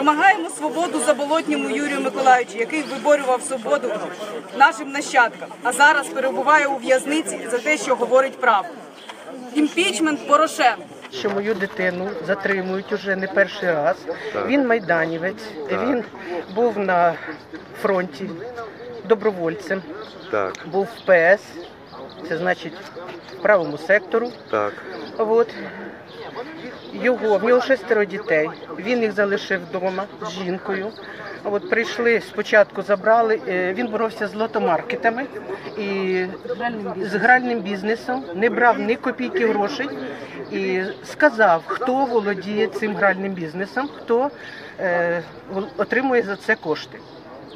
Вимагаємо свободу заболотньому Юрію Миколаївичу, який виборював свободу нашим нащадкам, а зараз перебуває у в'язниці за те, що говорить правду. Імпічмент Порошенка. що мою дитину затримують уже не перший раз. Він майданівець, він був на фронті добровольцем, Так, був в ПС, це значить в правому сектору. так. От. Його, в нього шестеро дітей. Він їх залишив вдома з жінкою. От прийшли спочатку, забрали. е, Він боровся з лотомаркетами і з гральним бізнесом, не брав ні копійки грошей і сказав, хто володіє цим гральним бізнесом, хто е, отримує за це кошти.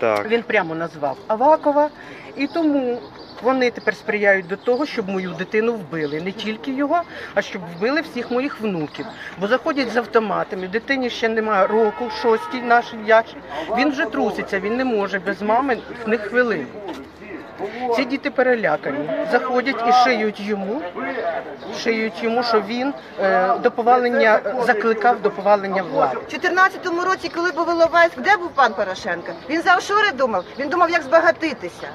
Так. Він прямо назвав Авакова, і тому вони тепер сприяють до того, щоб мою дитину вбили. Не тільки його, а щоб вбили всіх моїх внуків. Бо заходять з автоматами. Дитині ще немає року, шостій нашій дячі. Він вже труситься, він не може без мами не хвилин. Ці діти перелякані. Заходять і шиють йому, шиють йому, що він е, до повалення закликав до повалення влади. У 2014 році, коли був Іловайськ, де був пан Порошенко? Він за офшори думав, він думав, як збагатитися.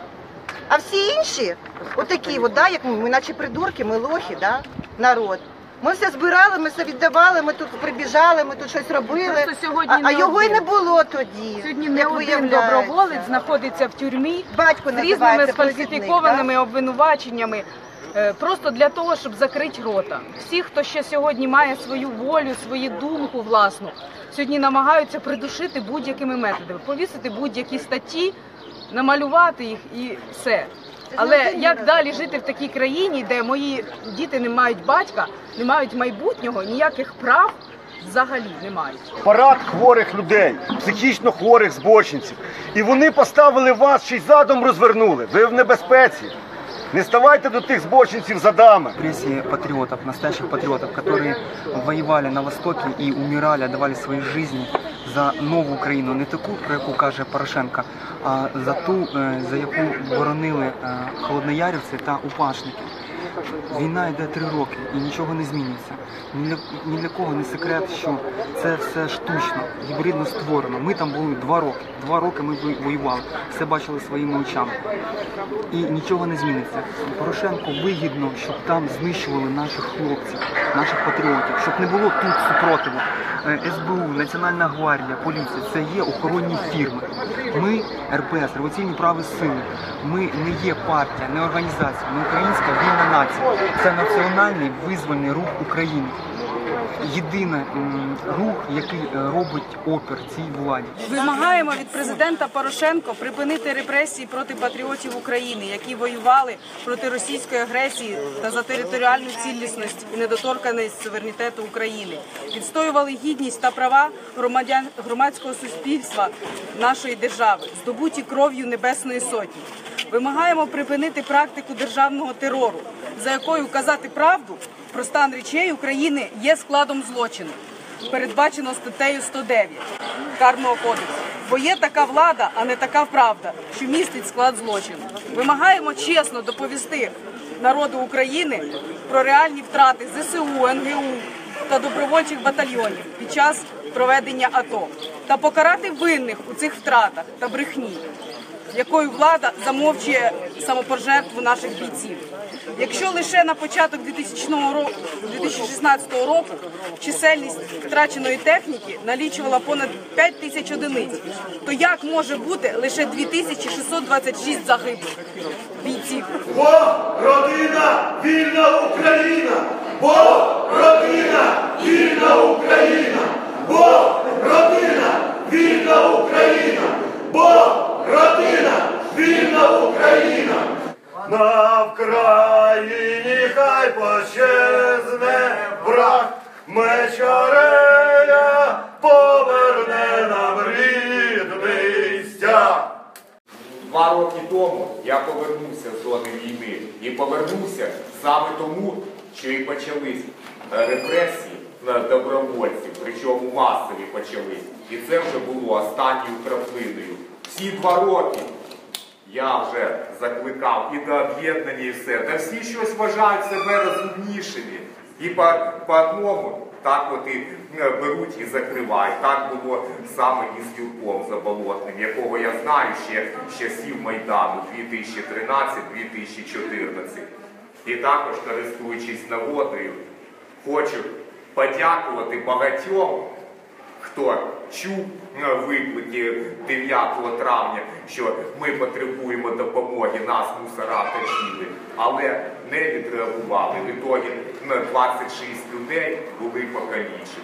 А всі інші, отакі, от, да, як ми, ми наче придурки, ми лохи, да, народ. Ми все збирали, ми все віддавали, ми тут прибіжали, ми тут щось робили. Просто сьогодні а, а його й один. не було тоді. Сьогодні не як один виявляється. доброволець знаходиться в тюрмі Батько з різними називається сфальсифікованими обвинуваченнями. е, Просто для того, щоб закрити рота. Всі, хто ще сьогодні має свою волю, свою думку власну, сьогодні намагаються придушити будь-якими методами, повісити будь-які статті, намалювати їх і все. Але як далі жити в такій країні, де мої діти не мають батька, не мають майбутнього, ніяких прав взагалі не мають. парад хворих людей, психічно хворих збочинців. І вони поставили вас, ще й задом розвернули. Ви в небезпеці. Не ставайте до тих збочинців задами. репрессии патриотов, настоящих патриотов, которые воевали на Востоке и умирали, отдавали свои жизни за нову Україну, не таку, про яку каже Порошенка, а за ту, е, за яку боронили е, холодноярівці та упашники. Війна йде три роки і нічого не змінюється. Ні для, ні для кого не секрет, що це все штучно, гібридно створено. Ми там були два роки. Два роки ми воювали, все бачили своїми очами. І нічого не зміниться. Порошенко вигідно, щоб там знищували наших хлопців, наших патріотів, щоб не було тут супротиву. Е, СБУ, Національна гвардія, поліція це є охоронні фірми. Ми РПС, революційні прави сили. Ми не є партія, не організація, ми українська вільна нація. Це національний визвольний рух України. Єдиний рух, який е, робить опір цій владі. Вимагаємо від президента Порошенко припинити репресії проти патріотів України, які воювали проти російської агресії та за територіальну цілісність і недоторканість суверенітету України, відстоювали гідність та права громадян громадського суспільства нашої держави, здобуті кров'ю Небесної Сотні. Вимагаємо припинити практику державного терору, за якою казати правду про стан речей України є складом злочину передбачено статтею 109 Карного кодексу. Бо є така влада, а не така правда, що містить склад злочину. Вимагаємо чесно доповісти народу України про реальні втрати ЗСУ, НГУ та добровольчих батальйонів під час проведення АТО та покарати винних у цих втратах та брехні якою влада замовчує самопожертву наших бійців. Якщо лише на початок 2000 року, 2016 року чисельність втраченої техніки налічувала понад 5 тисяч одиниць, то як може бути лише 2626 загиблих бійців? Бо родина вільна Україна! Бо родина вільна Україна! Бо родина вільна Україна! На Вкраїні хай пощезне враг Мечареля поверне нам рідний стяг. Два роки тому я повернувся з зони війни і повернувся саме тому, що і почались е, репресії на добровольців, причому масові почались. І це вже було останньою краплиною. Всі два роки я вже закликав і до об'єднання, і все. Та всі щось вважають себе розумнішими. І по, одному так от і е, беруть і закривають. Так було саме і з Юрком Заболотним, якого я знаю ще з часів Майдану 2013-2014. І також, користуючись нагодою, хочу подякувати багатьом, хто чув на виклики 9 травня, що ми потребуємо допомоги, нас мусора тащили, але не відреагували. В ітогі е, 26 людей були покалічені.